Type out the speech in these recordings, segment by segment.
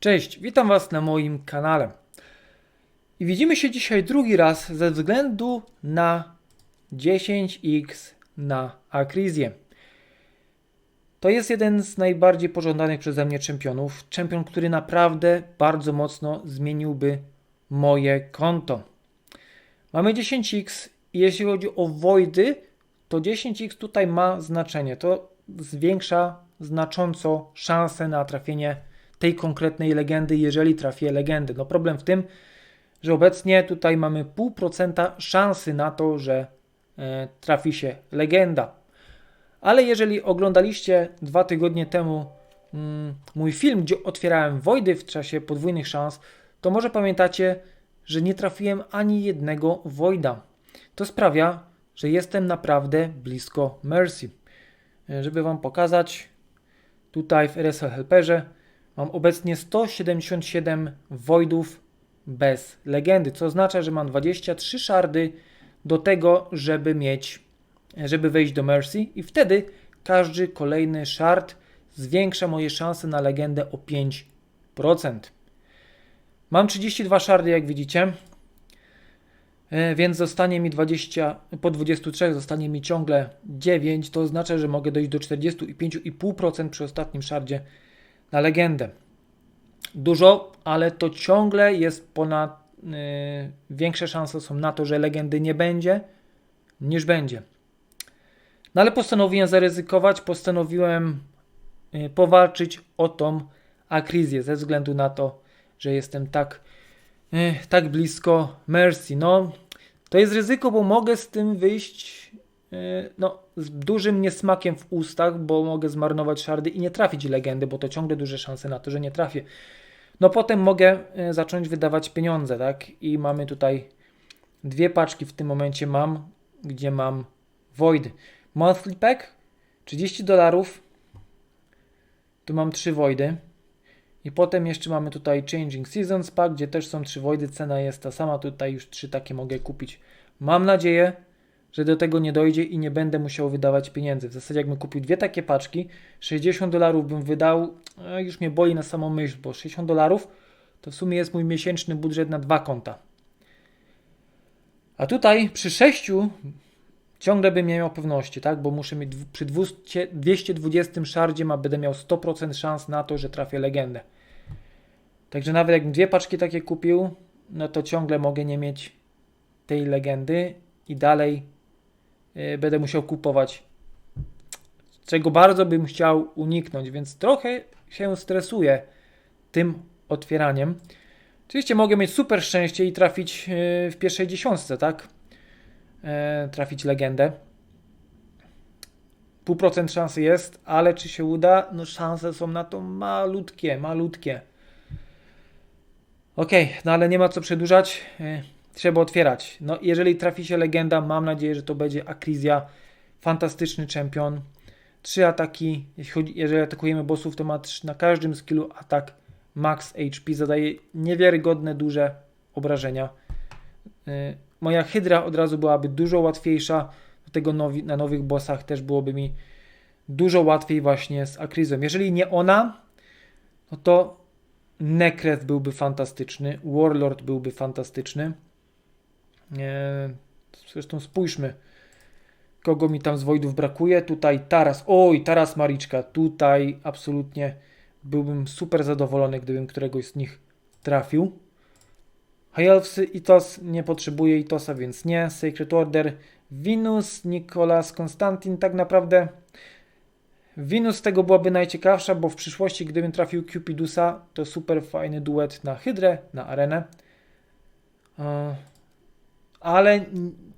Cześć, witam Was na moim kanale. I widzimy się dzisiaj drugi raz ze względu na 10x na Akrizję. To jest jeden z najbardziej pożądanych przeze mnie czempionów. Czempion, który naprawdę bardzo mocno zmieniłby moje konto. Mamy 10x i jeśli chodzi o Wojdy, to 10x tutaj ma znaczenie. To zwiększa znacząco szanse na trafienie tej konkretnej legendy, jeżeli trafię legendy. No problem w tym, że obecnie tutaj mamy 0,5% szansy na to, że e, trafi się legenda. Ale jeżeli oglądaliście dwa tygodnie temu mm, mój film, gdzie otwierałem Wojdy w czasie podwójnych szans, to może pamiętacie, że nie trafiłem ani jednego Wojda. To sprawia, że jestem naprawdę blisko Mercy. E, Żeby Wam pokazać, tutaj w RSL Helperze mam obecnie 177 Voidów bez legendy, co oznacza, że mam 23 szardy do tego, żeby mieć, żeby wejść do Mercy i wtedy każdy kolejny shard zwiększa moje szanse na legendę o 5%. Mam 32 szardy, jak widzicie, E, więc zostanie mi 20, po 23 zostanie mi ciągle 9, to oznacza, że mogę dojść do 45,5% przy ostatnim szardzie na legendę. Dużo, ale to ciągle jest ponad, yy, większe szanse są na to, że legendy nie będzie, niż będzie. No ale postanowiłem zaryzykować, postanowiłem yy, powalczyć o tą akrizję ze względu na to, że jestem tak Ech, tak blisko Mercy. No, to jest ryzyko, bo mogę z tym wyjść no, z dużym niesmakiem w ustach, bo mogę zmarnować szardy i nie trafić legendy, bo to ciągle duże szanse na to, że nie trafię. No potem mogę e, zacząć wydawać pieniądze, tak? I mamy tutaj dwie paczki w tym momencie mam, gdzie mam Void. Monthly Pack 30 dolarów. Tu mam trzy Voidy. I potem jeszcze mamy tutaj Changing Seasons Pack, gdzie też są trzy Voidy, cena jest ta sama, tutaj już trzy takie mogę kupić. Mam nadzieję, że do tego nie dojdzie i nie będę musiał wydawać pieniędzy. W zasadzie jakbym kupił dwie takie paczki, 60 dolarów bym wydał, a już mnie boli na samą myśl, bo 60 dolarów to w sumie jest mój miesięczny budżet na dwa konta. A tutaj przy 6 ciągle bym nie miał pewności, tak? Bo muszę mieć przy 200, 220 szardzie ma, będę miał 100% szans na to, że trafię legendę. Także nawet jakbym dwie paczki takie kupił, no to ciągle mogę nie mieć tej legendy i dalej będę musiał kupować. Czego bardzo bym chciał uniknąć, więc trochę się stresuję tym otwieraniem. Oczywiście mogę mieć super szczęście i trafić y, w pierwszej dziesiątce, tak? e, trafić legendę. Pół procent szansy jest, ale czy się uda? No szanse są na to malutkie, malutkie. Ok, no ale nie ma co przedłużać. Trzeba otwierać. No jeżeli trafi się legenda, mam nadzieję, że to będzie Akrizja. Fantastyczny czempion. Trzy ataki. Jeśli chodzi, jeżeli atakujemy bossów, to ma na każdym skillu atak max HP. Zadaje niewiarygodne, duże obrażenia. E, moja hydra od razu byłaby dużo łatwiejsza. Do tego nowi, na nowych bossach też byłoby mi dużo łatwiej właśnie z Akrizą. Jeżeli nie ona, no to Nekreth byłby fantastyczny, Warlord byłby fantastyczny. E, zresztą spójrzmy, kogo mi tam z Wojdów brakuje. Tutaj Taras, oj, Taras Mariczka, tutaj absolutnie byłbym super zadowolony, gdybym któregoś z nich trafił. High Elfsy, Itos nie potrzebuje Itosa, więc nie. Sacred Order, Venus, Nikolas, Konstantin, tak naprawdę Venus tego byłaby najciekawsza, bo w przyszłości, gdybym trafił Cupidusa, to super fajny duet na Hydrę, na arenę. Ale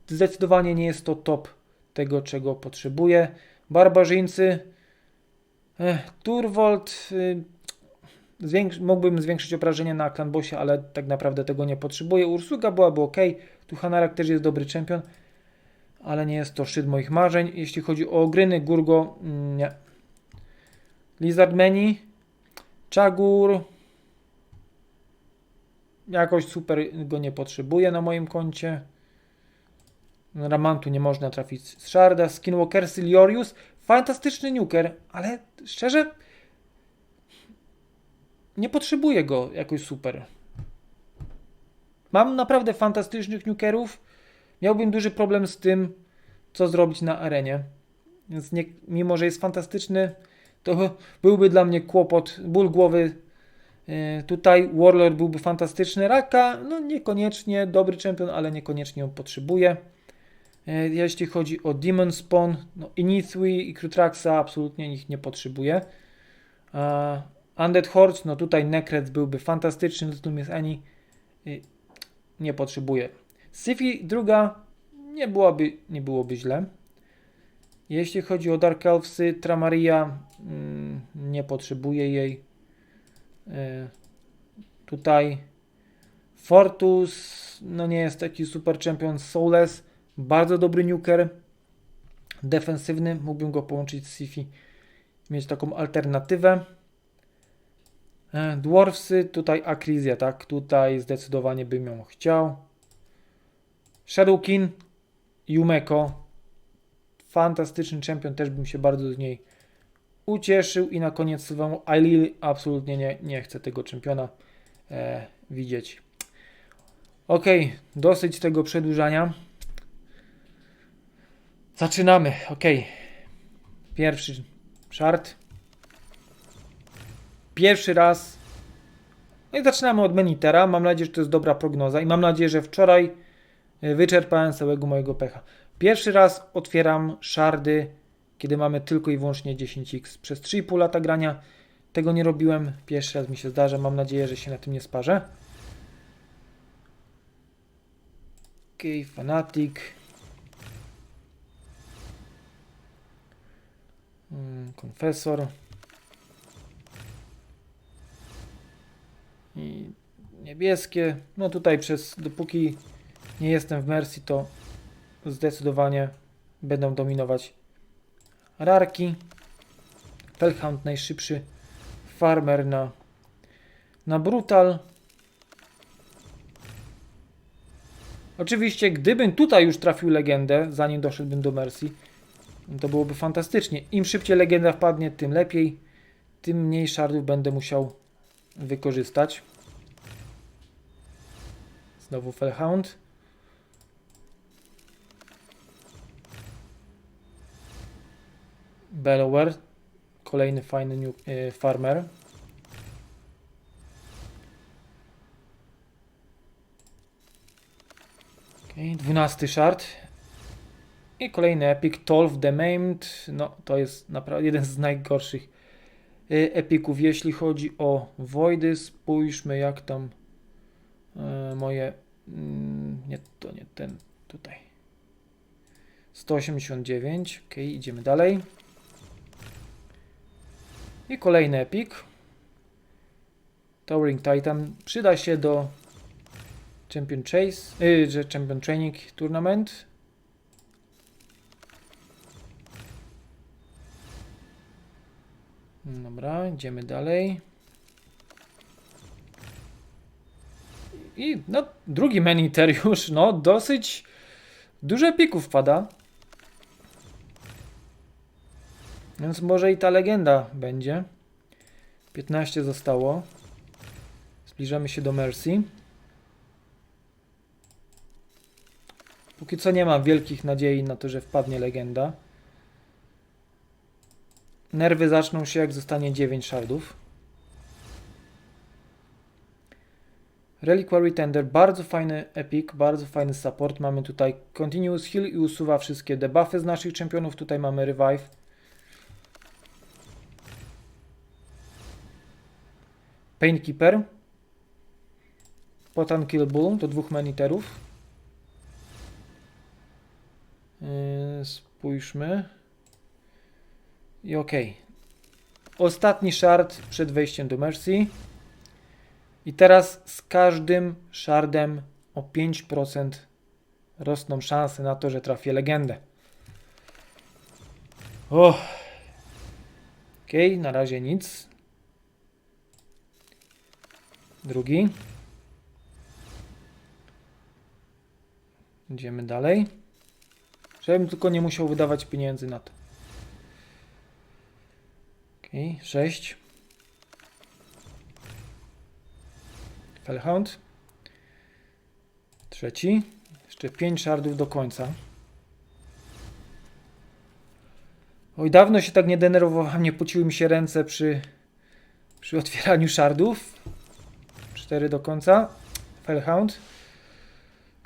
zdecydowanie nie jest to top tego, czego potrzebuję. Barbarzyńcy, eh, Turvold, y, Zwięks- mógłbym zwiększyć obrażenia na Clanbossie, ale tak naprawdę tego nie potrzebuję. Ursuga byłaby ok. Tu Hanarak też jest dobry czempion, ale nie jest to szczyt moich marzeń. Jeśli chodzi o gryny, Gurgo, mm, nie. Lizard Menu, Chagur, jakoś super go nie potrzebuję na moim koncie. Ramantu nie można trafić z Sharda, Skinwalker, Siliorius, fantastyczny nuker, ale szczerze nie potrzebuję go jakoś super. Mam naprawdę fantastycznych nukerów. Miałbym duży problem z tym, co zrobić na arenie. Więc nie, mimo, że jest fantastyczny, to byłby dla mnie kłopot, ból głowy. Yy, Tutaj Warlord byłby fantastyczny. Raka, no niekoniecznie dobry czempion, ale niekoniecznie ją potrzebuje. Yy, Jeśli chodzi o Demon Spawn, no Inithui i Krutraxa absolutnie ich nie potrzebuję. A Undead Horde, no tutaj Necret byłby fantastyczny, natomiast ani y, nie potrzebuję. Syfi druga nie byłoby, nie byłoby źle. Jeśli chodzi o Dark Elfsy, Tramaria mm, nie potrzebuję jej. Tutaj Fortus no nie jest taki super champion. Soulless bardzo dobry nuker. Defensywny, mógłbym go połączyć z Sifi. Mieć taką alternatywę. E, Dwarfsy, tutaj Akrizja, tak? Tutaj zdecydowanie bym ją chciał. Shadowkin, Yumeko. Fantastyczny champion, też bym się bardzo z niej ucieszył. I na koniec sezonu Ailil, absolutnie nie, nie chcę tego czempiona e, widzieć. Ok, dosyć tego przedłużania. Zaczynamy, ok. Pierwszy szart. Pierwszy raz. No i zaczynamy od Menitera. Mam nadzieję, że to jest dobra prognoza i mam nadzieję, że wczoraj y, wyczerpałem całego mojego pecha. Pierwszy raz otwieram szardy, kiedy mamy tylko i wyłącznie 10x. Przez 3,5 lata grania tego nie robiłem. Pierwszy raz mi się zdarza. Mam nadzieję, że się na tym nie sparzę. Ok, Fanatic. Konfesor. I niebieskie. No tutaj przez dopóki nie jestem w Mercy, to zdecydowanie będą dominować rarki. Felhound najszybszy farmer na, na brutal. Oczywiście, gdybym tutaj już trafił legendę, zanim doszedłbym do Mercy, to byłoby fantastycznie. Im szybciej legenda wpadnie, tym lepiej. Tym mniej szardów będę musiał wykorzystać. Znowu Felhound. Bellower. Kolejny fajny new, y, farmer. Okay, 12 shard. I kolejny epic. Tolf the Maimed. No, to jest naprawdę jeden z najgorszych y, epików. Jeśli chodzi o Voidy, spójrzmy jak tam y, moje. Mm, nie, to nie ten tutaj. 189. Ok, idziemy dalej. I kolejny epik. Towering Titan przyda się do Champion Chase, yy, Champion Training Tournament. Dobra, idziemy dalej. I no, drugi meniter już, no, dosyć dużo epików wpada. Więc może i ta legenda będzie. 15 zostało. Zbliżamy się do Mercy. Póki co nie mam wielkich nadziei na to, że wpadnie legenda. Nerwy zaczną się jak zostanie 9 shardów. Reliquary Tender, bardzo fajny epic, bardzo fajny support. Mamy tutaj Continuous Heal i usuwa wszystkie debuffy z naszych czempionów. Tutaj mamy Revive. Painkeeper. Potan Kill Bull do dwóch meniterów. Yy, spójrzmy. I ok. Ostatni shard przed wejściem do Mercy. I teraz z każdym shardem o 5% rosną szanse na to, że trafię legendę. Oh. Ok, na razie nic. Drugi. Idziemy dalej. Żebym tylko nie musiał wydawać pieniędzy na to. Ok, 6. Felhound. Trzeci. Jeszcze pięć szardów do końca. Oj, dawno się tak nie denerwowałem, nie pociły mi się ręce przy, przy otwieraniu szardów. Cztery do końca. Felhound.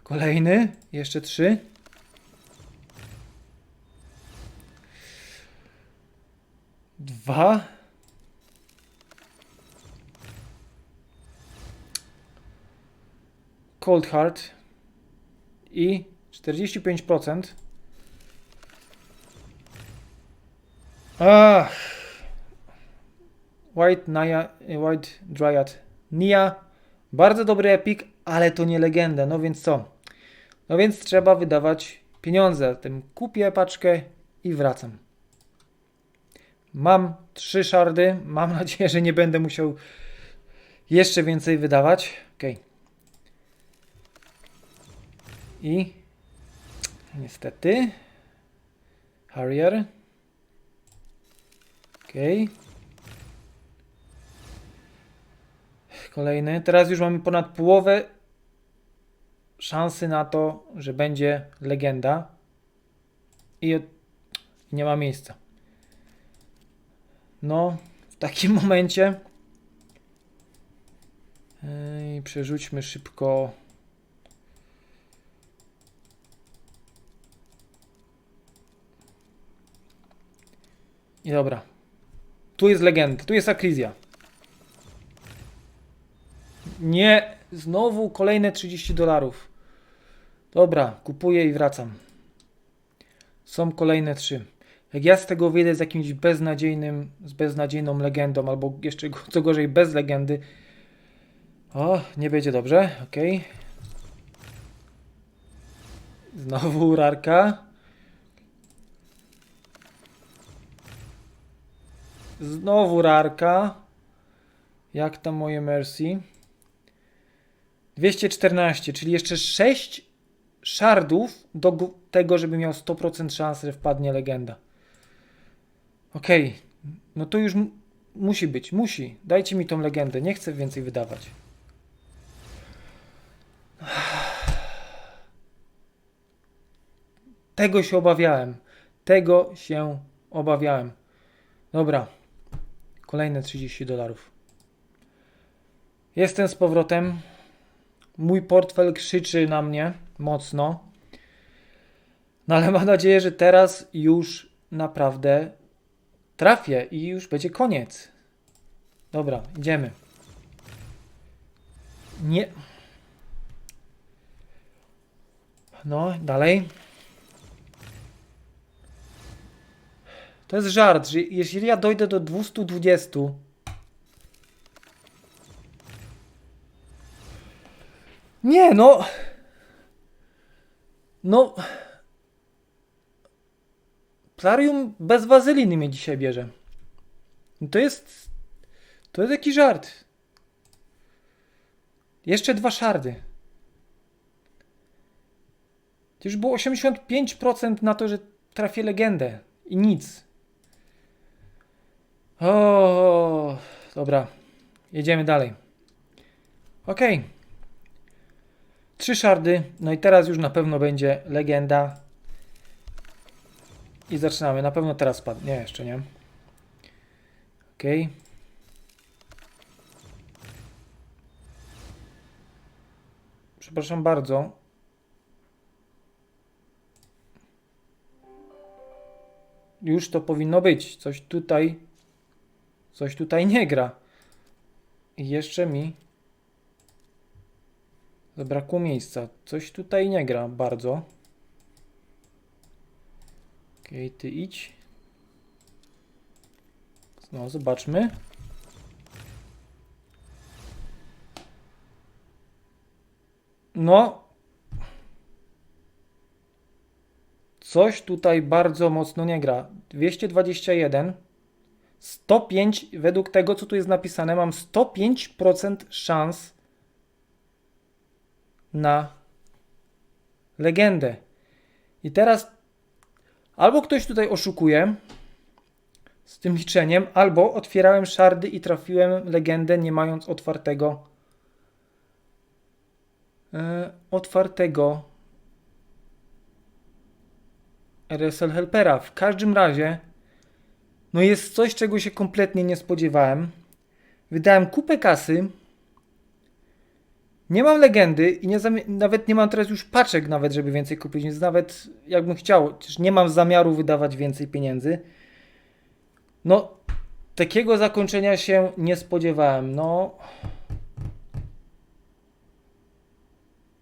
Kolejny. Jeszcze trzy. Dwa. Cold Heart i 45%. Ach. White, Nia, White Dryad Nia. Bardzo dobry epik, ale to nie legenda. No więc co? No więc trzeba wydawać pieniądze. Tym kupię paczkę i wracam. Mam trzy szardy. Mam nadzieję, że nie będę musiał jeszcze więcej wydawać. Okej. I niestety Harrier. Okej. Kolejny. Teraz już mamy ponad połowę szansy na to, że będzie legenda. I nie ma miejsca. No, w takim momencie. Ej, przerzućmy szybko. I dobra. Tu jest legenda, tu jest Akrizja. Nie, znowu kolejne 30 dolarów. Dobra, kupuję i wracam. Są kolejne trzy. Jak ja z tego wyjdę z jakimś beznadziejnym, z beznadziejną legendą, albo jeszcze co gorzej bez legendy. O, nie będzie dobrze, ok. Znowu rarka. Znowu rarka. Jak tam moje Mercy? 214, czyli jeszcze 6 szardów do tego, żeby miał 100% szansy, że wpadnie legenda. Okej, no to już musi być, musi. Dajcie mi tą legendę, nie chcę więcej wydawać. Tego się obawiałem. Tego się obawiałem. Dobra. Kolejne 30 dolarów. Jestem z powrotem. Mój portfel krzyczy na mnie mocno. No ale mam nadzieję, że teraz już naprawdę trafię i już będzie koniec. Dobra, idziemy. Nie. No, dalej. To jest żart, że jeżeli ja dojdę do 220, Nie, no. No. Plarium bez wazeliny mnie dzisiaj bierze. To jest. To jest jakiś żart. Jeszcze dwa szardy. To już było 85% na to, że trafię legendę. I nic. O, dobra. Jedziemy dalej. Okej. Trzy szardy. No i teraz już na pewno będzie legenda. I zaczynamy. Na pewno teraz spadnie. Nie, jeszcze nie. Okej. Przepraszam bardzo. Już to powinno być. Coś tutaj. Coś tutaj nie gra. I jeszcze mi Zabrakło miejsca. Coś tutaj nie gra bardzo. Okej, ty idź. No, zobaczmy. No. Coś tutaj bardzo mocno nie gra. 221. 105, według tego co tu jest napisane, mam 105% szans na legendę. I teraz albo ktoś tutaj oszukuje z tym liczeniem, albo otwierałem szardy i trafiłem legendę, nie mając otwartego e, otwartego RSL Helpera. W każdym razie, no jest coś, czego się kompletnie nie spodziewałem. Wydałem kupę kasy. Nie mam legendy i nie nawet nie mam teraz już paczek nawet, żeby więcej kupić, więc nawet jakbym chciał, też nie mam zamiaru wydawać więcej pieniędzy. No, takiego zakończenia się nie spodziewałem. No.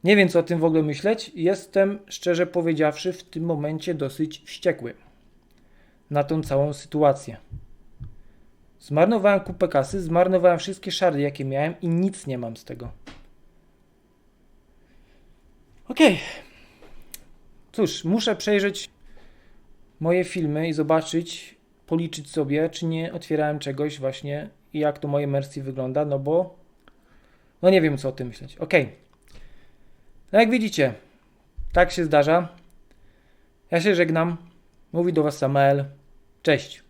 Nie wiem, co o tym w ogóle myśleć. Jestem, szczerze powiedziawszy, w tym momencie dosyć wściekły na tą całą sytuację. Zmarnowałem kupę kasy, zmarnowałem wszystkie szary, jakie miałem i nic nie mam z tego. Okej. Cóż, muszę przejrzeć moje filmy i zobaczyć, policzyć sobie, czy nie otwierałem czegoś właśnie i jak to moje Mercy wygląda, no bo no nie wiem, co o tym myśleć. Okej. No jak widzicie, tak się zdarza. Ja się żegnam. Mówi do Was Samael. Cześć.